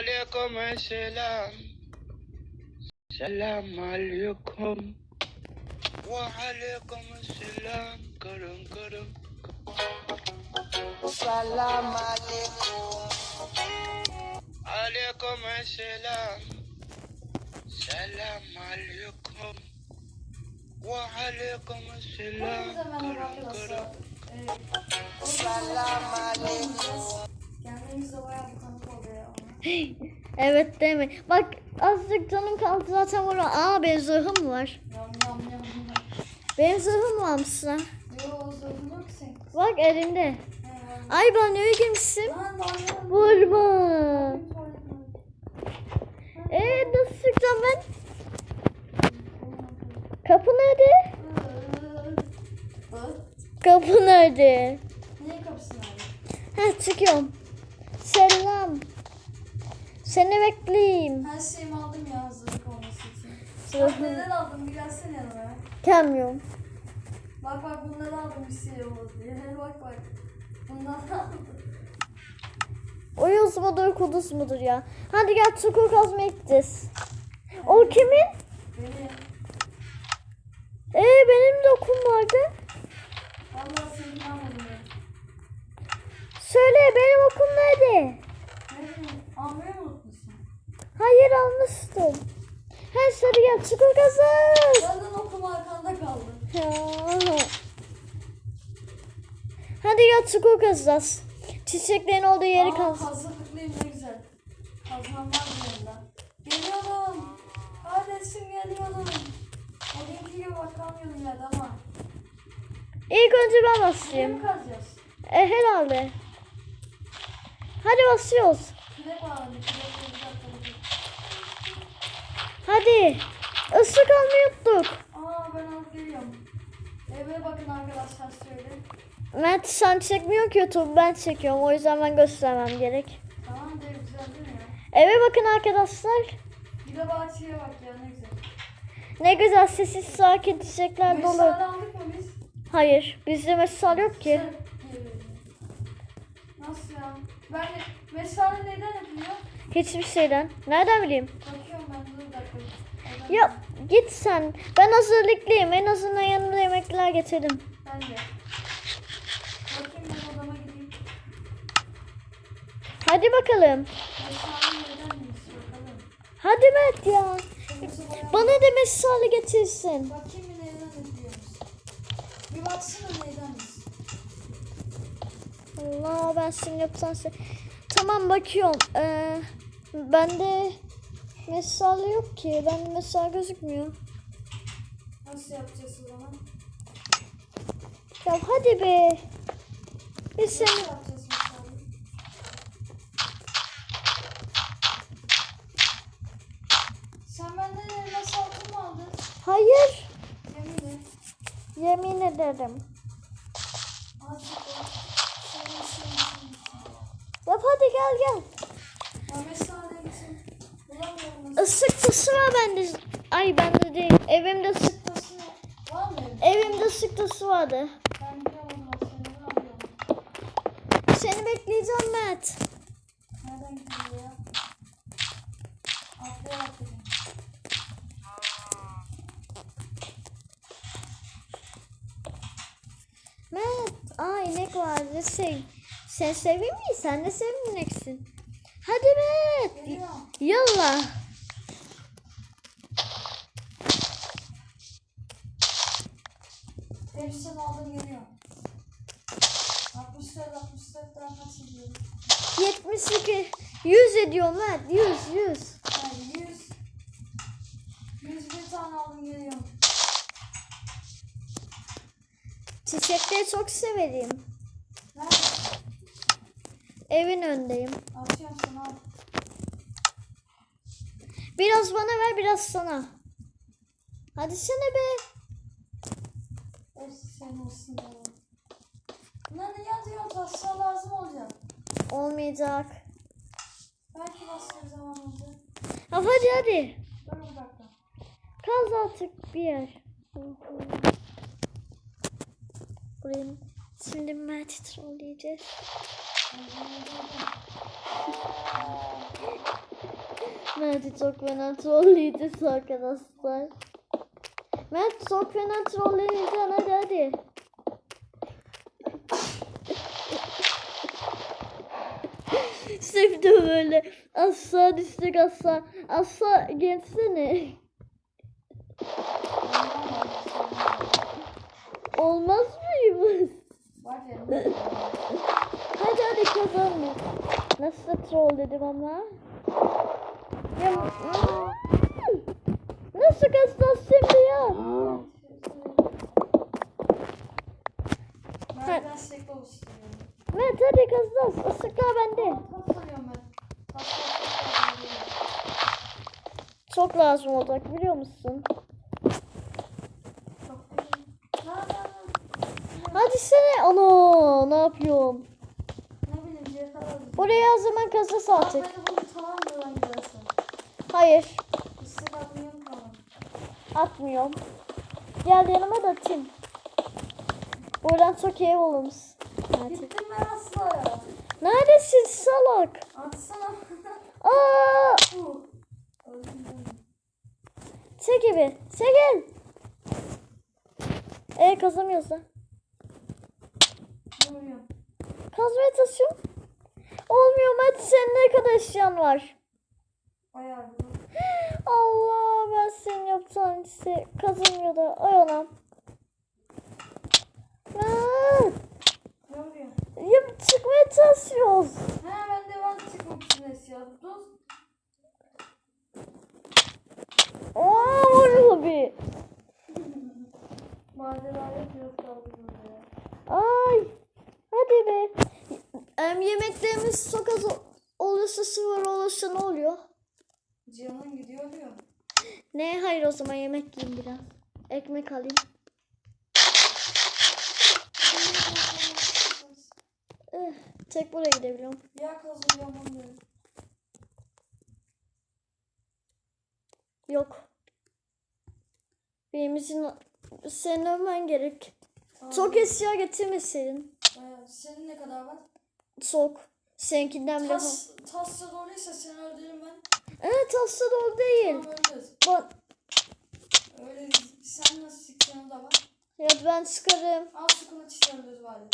Aleyküm selam. Selam aleyküm. Ve aleyküm selam. Kırın kırın. Selam aleyküm. Aleyküm selam. Selam aleyküm. Ve aleyküm selam. Hepinize merhaba Kırın arkadaşlar. kırın. Ee, Selam aleyküm. Kendimiz Evet değil mi? Bak azıcık canım kaldı zaten vurma. Aa benim zırhım var. Yam yam yam. Benim zırhım var mısın? Yo zorun yok ki sen. Bak elinde. He, Ay ben nereye girmişim? Vurma. Eee nasıl sıkacağım ben? Kapı nerede? Kapı nerede? Niye kapısını aldın? Ha çıkıyorum. Selam. Seni bekleyeyim. Her şeyimi aldım ya hazırlık olması için. Bak neler aldım bir gelsene yanıma. Gelmiyorum. Bak bak bunları aldım bir şey olmaz diye. bak bak. Bundan aldım. Uyuz mudur kuduz mudur ya? Hadi gel çukur kazmaya gideceğiz. O kimin? Beni. Ee benim de okum vardı. Vallahi seni almadım ben. Söyle benim okum nerede? Mı unutmuşsun? Hayır almıştım. Her sarı gel çukur kazın. Zaten okum arkanda kaldı. Ya. Hadi gel çukur kazacağız. Çiçeklerin olduğu yeri Aa, kaz. hazırlıklıyım ne güzel. Kazmam var yanında. Geliyorum. Kardeşim geliyorum. O dünkü gibi bakamıyorum ya ama. İlk önce ben basayım. mı kazacağız? E herhalde. Hadi basıyoruz. Kürek var bende. Kürek var, bir dakika, bir dakika. Hadi. Islık almayı unuttuk. Aa ben alıp geliyorum. Eve bakın arkadaşlar şöyle. Mert sen çekmiyor ki YouTube ben çekiyorum o yüzden ben göstermem gerek. Tamam dev güzel değil mi? Eve bakın arkadaşlar. Bir de bahçeye bak ya ne güzel. Ne güzel sessiz sakin çiçekler dolu. Mesale aldık mı biz? Hayır bizde mesal yok ki. Nasıl ya? Ben de mesale neden yapılıyor? Hiçbir şeyden. Nereden bileyim? Bakıyorum ben Ya git sen. Ben hazırlıklıyım. En azından yanında yemekler getirdim. Ben de. Bakayım ben odama gideyim. Hadi bakalım. Hadi Mert ya. Bana da mesale getirsin. Bakayım bir neyden yapıyoruz. Bir baksana neyden. Allah ben yapsam se- Tamam bakıyorum. Ee, bende mesale yok ki. Bende mesale gözükmüyor. Nasıl yapacağız o zaman? Ya hadi be. Yapacağız mesale? Sen benden elma saltı mı aldın? Hayır. Yemin et. Yemin ederim. Yap hadi gel gel. Ya mesale var bende. Ay bende değil. Evimde evde? Evimde ısık tası vardı. Seni bekleyeceğim Mert. Nereden gidiyor? Atlaya atlayayım. Mert. Aa inek vardı. Şey, sen seveyim mi? Sen de sevim ineksin. Hadi Mert. Yallah. 100 ediyor Mert. 100 100. Yani 100. 101 tane aldım geliyorum. Çiçekleri çok severim. Nerede? Evin öndeyim. Atıyorum sana al. Biraz bana ver biraz sana. Hadi sene be. Hepsi senin olsun. Bunlar ne yazıyor? Taşlar lazım olacak. Olmayacak. Belki başka bir zaman olacak. Hadi hadi. Dur bir dakika. Kaz artık bir yer. Buraya şimdi Mert'i trolleyeceğiz. Mert çok fena trolleydi arkadaşlar. Mert çok fena trolleyeceksin hadi hadi. De böyle asla düştük asla. Asla geçsene. Olmaz mıyız? Hadi hadi kazanma. Nasıl troll dedim ama. Ya. Nasıl kazanacağız şimdi ya? Oluşturuyor. Mert hadi kazanacağız. Isıklar bende. Çok lazım olacak biliyor musun? Hadi sene. Ana ne yapıyorum? Buraya o zaman ben gidersen? Hayır. Atmıyorum. Gel yanıma da atayım. Buradan çok iyi. Hadi. Gittim ben asla. Neredesin salak? Atsana. Aa! Çekil bir. Çekil. E kazamıyorsa. Vuruyorum. Kazmaya çalışıyorum. Olmuyor Mert senin ne kadar eşyan var. Bayağı. Allah ben senin yapacağın işte kazanmıyor da. Ay anam. Ne vuruyor? Ya çıkmaya çalışıyoruz. He ben de ben çıkmak için esiyor. Dur. Aa vuruyor bir. Macera yapıyoruz kaldı burada. Ay. Hadi be. Em, yemeklerimiz çok az ol- olursa sıfır olursa ne oluyor? Cihan'ın gidiyor diyor. Ne? Hayır o zaman yemek yiyeyim biraz. Ekmek alayım. Tek buraya gidebiliyorum. Ya kazanıyorum onu diyorum. Yok. Benim için senin ölmen gerek. Tamam. Çok eşya getirmeseydin. Bayağı. Senin ne kadar var? Çok. Seninkinden bile Tas, tasla doluysa seni öldürürüm ben. Evet aslında o değil. Tamam öldürürüz. Bak, Öyle sen nasıl sıktığını da var. ya ben çıkarım. Al şu kılıç işte öldürürüz bari.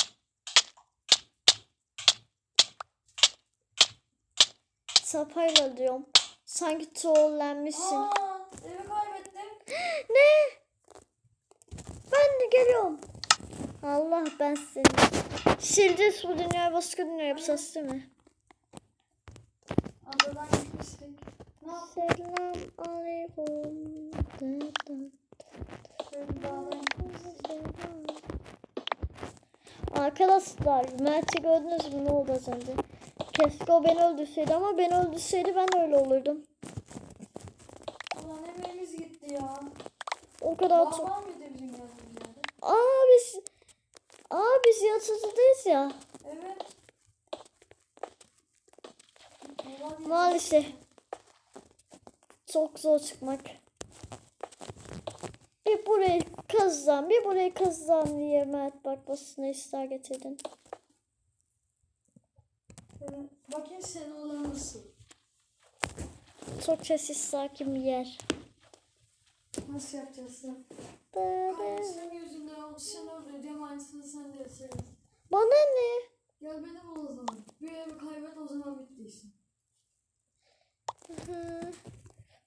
Sapayla diyorum. Sanki trollenmişsin. Aa, evi kaybettim. Ne? Ben de geliyorum. Allah ben seni. Sileceğiz bu dünyayı başka dünya yapacağız değil mi? Adadan gitmiştik. Ne? Selam aleyküm. Arkadaşlar Mert'i gördünüz mü ne oldu az önce? Keşke o beni öldürseydi ama beni öldürseydi ben öyle olurdum. Ulan emeğimiz gitti ya. O kadar çok. Var mıydı bizim yazdığımız yerde? Aa biz... Aa biz yatıcıdayız ya. Evet. Maalesef. Çok zor çıkmak. Bir burayı kazan, bir burayı kazan diye Mert bak basına ister getirdin. Bakayım senin olan nasıl? Çok sessiz sakin bir yer. Nasıl sen? Senin yüzünden olmuş. Sen öldüreceğim aynısını sen de yapacaksın. Bana ne? Gel beni bul o zaman. Bir evi kaybet o zaman bittiysin. Hı.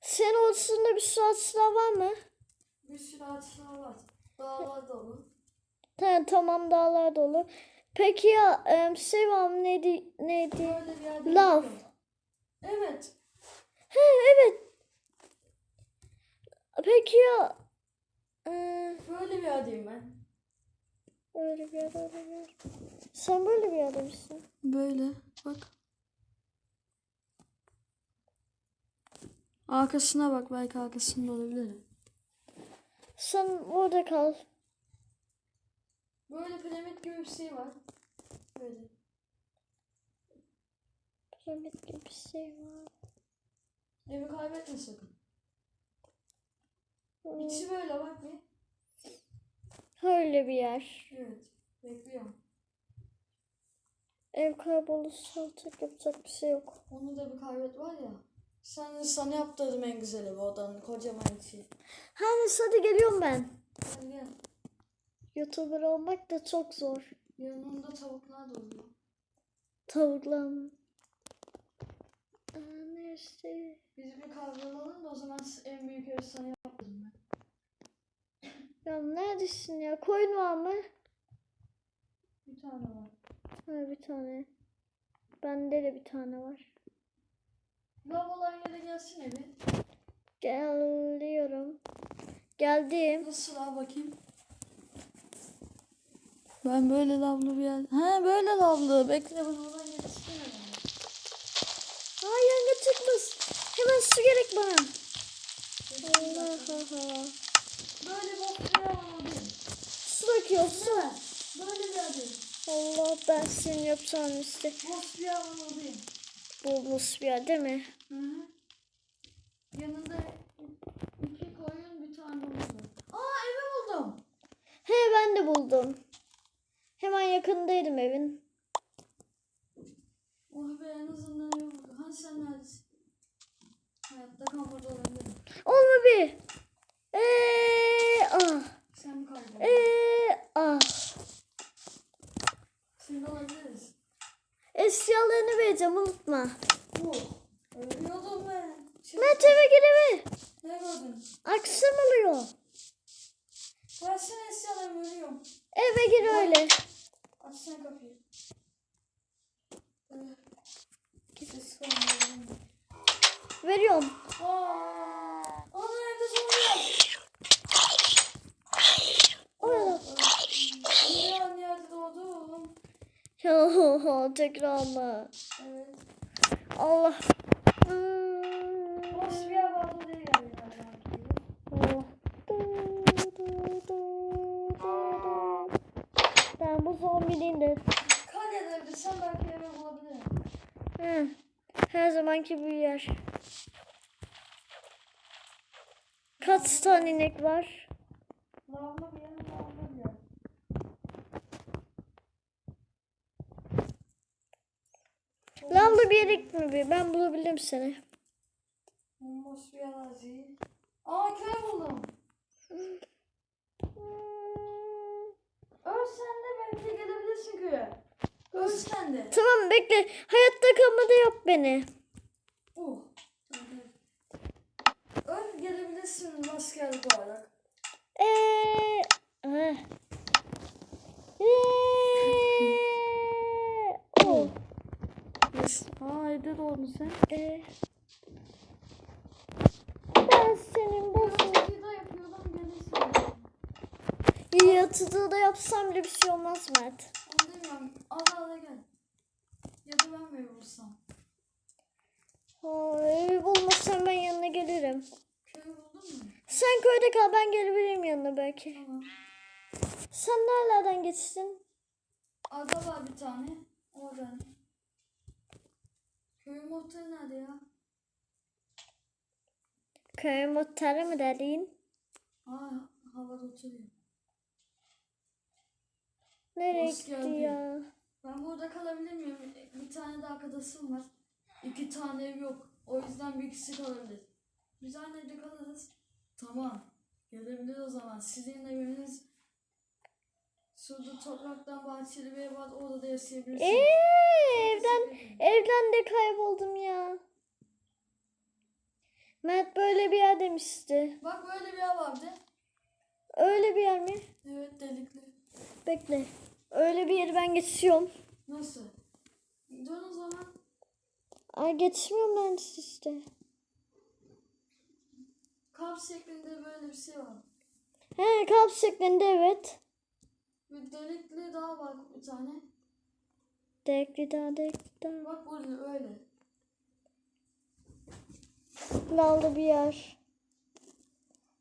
Senin odasında bir su açılar var mı? Bir sürü ağaçlar var. Dağlar dolu. Tamam, tamam dağlar dolu. Peki ya em, şey var mı neydi? neydi? Lav. yapıyorum. Evet. He evet. Peki ya e, Böyle bir yerdeyim ben. Öyle bir yer. Sen böyle bir misin? Böyle. Bak. Arkasına bak. Belki arkasında olabilir. Sen orada kal. Böyle piramit gibi bir şey var. Böyle. Piramit gibi bir şey var. Evi kaybetme sakın. Hmm, İçi böyle bak bir. Öyle bir yer. Evet. Bekliyorum. Ev kaybolursa artık yapacak bir şey yok. Onu da bir kaybet var ya. Sana, sana yaptırdım en güzeli bu odanın kocaman içi. Hani hadi geliyorum ben. Gel gel. Youtuber olmak da çok zor. Yanında tavuklar da oluyor. Tavuklar mı? Aa, neresi? Biz bir kahve alalım da o zaman en büyük evi sana yaptırdım ben. Ya neredesin ya? Koyun var mı? Bir tane var. Ha bir tane. Bende de bir tane var. Lav olan yere gelsin evi. Geliyorum. Geldim. Nasıl lav bakayım? Ben böyle lavlı bir yer... Ha böyle lavlı. Bekle ben oradan geçsin Aa yangın çıkmış. Hemen su gerek bana. Allah Allah. Böyle bok bir yer var Su döküyor su. Böyle bir. Allah ben seni yapsam işte. Boş bir yer var oradayım. Bulmuş bir yer değil mi? Hı hı. Yanında iki koyun bir tane var. Aa evi buldum. He ben de buldum. Hemen yakındaydım evin. Oh be en azından buldum. Hani sen neredesin? Hayatta kalmadı olabilirim. Olma bir. Eee ah. Sen mi kayboldun? Eee ah. Şimdi olabiliriz. Eşyalarını vereceğim unutma. Oh. Ölüyordum ben. Şimdi Mert eve gir eve. ne gördün? Akşam oluyor. Versene eşyalarımı ölüyorum. Eve gir öyle. Açsana kapıyı. Ee, Ses kalmadı. Veriyorum. Aa, onun aynı yerde doğdum? Yo, tekrar mı? Evet. Allah. Boş bir yer vardı bu zombinin de Kan edebilirsen belki eve bulabilirim. Hı. Her zamanki bir yer. Kaç tane inek var? Lavlı bir yer, lavlı bir yer. Lavlı bir yere gitme bir. Ben bulabilirim seni. Bomboş bir arazi. Aa köy buldum. Öl sen de. Tamam bekle. Hayatta kalmada yap beni. Oh. Öl gelebilirsin askerlik olarak. Eee. ah. Eee. Oh. Yes. Aa evde doğdun sen. Ee, ben senin gelirsin. yatıdığı da yapsam bile bir şey olmaz Mert. Onu demiyorum. Ara ara gel. Ya da ben mi vursam? Aa, evi bulmazsam ben yanına gelirim. Köyü buldun mu? Sen köyde kal ben gelebilirim yanına belki. Tamam. Sen nerelerden geçtin? Ada var bir tane. Oradan. Köyün muhtarı nerede ya? Köy muhtarı mı dediğin? Aa havada oturuyor. Nereye Hoş gitti geldin. ya? Ben burada kalabilir miyim? Bir tane de arkadaşım var. İki tane ev yok. O yüzden bir ikisi kalabilir. Biz aynı evde kalırız. Tamam. Gelebilir o zaman. Sizin eviniz Şurada topraktan bahçeli bir ev var. Orada da yaşayabilirsiniz. Eee evden evden de kayboldum ya. Mert böyle bir yer demişti. Bak böyle bir yer vardı. Öyle bir yer mi? Evet delikli. Bekle. Öyle bir yeri ben geçiyorum. Nasıl? Dön o zaman. Ay geçmiyorum ben işte. Kalp şeklinde böyle bir şey var. He kalp şeklinde evet. Bir delikli daha var bir tane. Dekli daha dekli daha. Bak burada öyle. Lallı bir yer.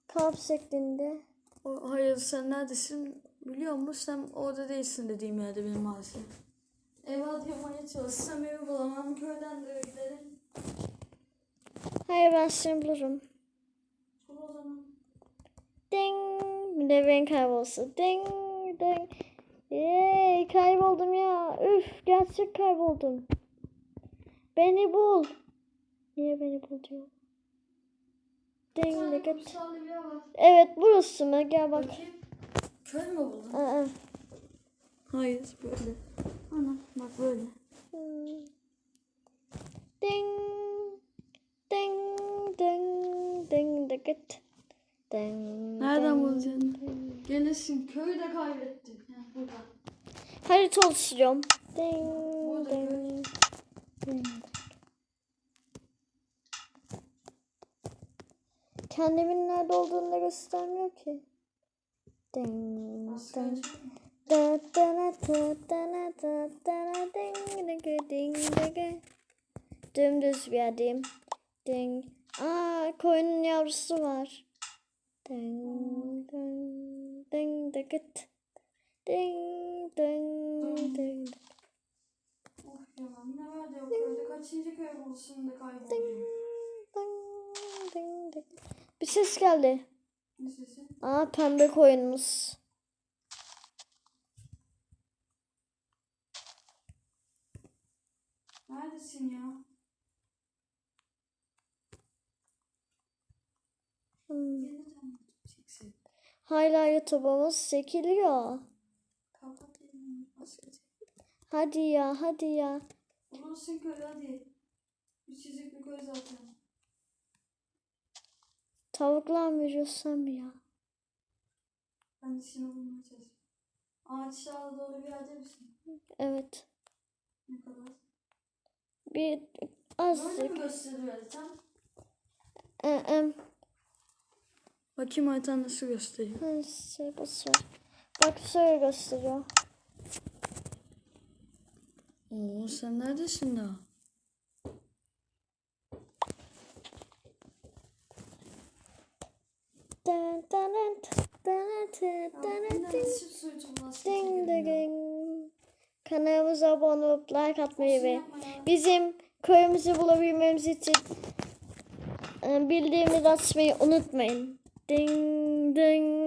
Kalp şeklinde. O, hayır sen neredesin biliyor musun? Sen orada değilsin dediğim yerde benim maalesef. Ev yapmaya çalışsam evi bulamam. Köyden de giderim. Hayır ben seni bulurum. Bul o zaman. Ding. Bir de ben kaybolsa. Ding. Ding. Yey kayboldum ya. Üf gerçek kayboldum. Beni bul. Niye beni bul diyor. Ding ding. Evet burası mı? Gel bak. Bakayım. Köy mü buldun? Aa. Hayır böyle. Ana bak böyle. Ding ding ding ding ding ding. Nereden bulacaksın? ding. Gelirsin köyü de kaybettin. Heh, burada. Harita oluşturuyorum. Ding Burada ding ding. Kendimin nerede olduğunu da göstermiyor ki. Ding Dümdüz bir yerdeyim. Ding. Aa koyunun yavrusu var. Ding ding ding ding ding ding ding. Of yalan ne var ya köyde kaçıncı köy oldu şimdi kayboldu. Ding ding ding ding. Bir ses geldi. Ne sesi? Aa pembe koyunumuz. Neredesin ya? Hmm. Hala YouTube'umuz çekiliyor. Hadi ya hadi ya. Bulursun köy hadi. Küçücük bir köy zaten. Tavuklar mı veriyorsam ya? Ben işini bulmaya çalışıyorum. Doğru bir yerde misin? Evet. Ne kadar? Bir azıcık. Ee, Bakayım haritan nasıl gösteriyor. ha, şey basıyor. Bak şöyle gösteriyor. Oo sen neredesin daha? Dın dın dın dın dın dın dın dın dın dın. Kanalımıza abone olup like atmayı ve bizim köyümüzü bulabilmemiz için e, bildiğimizi açmayı unutmayın. Ding ding.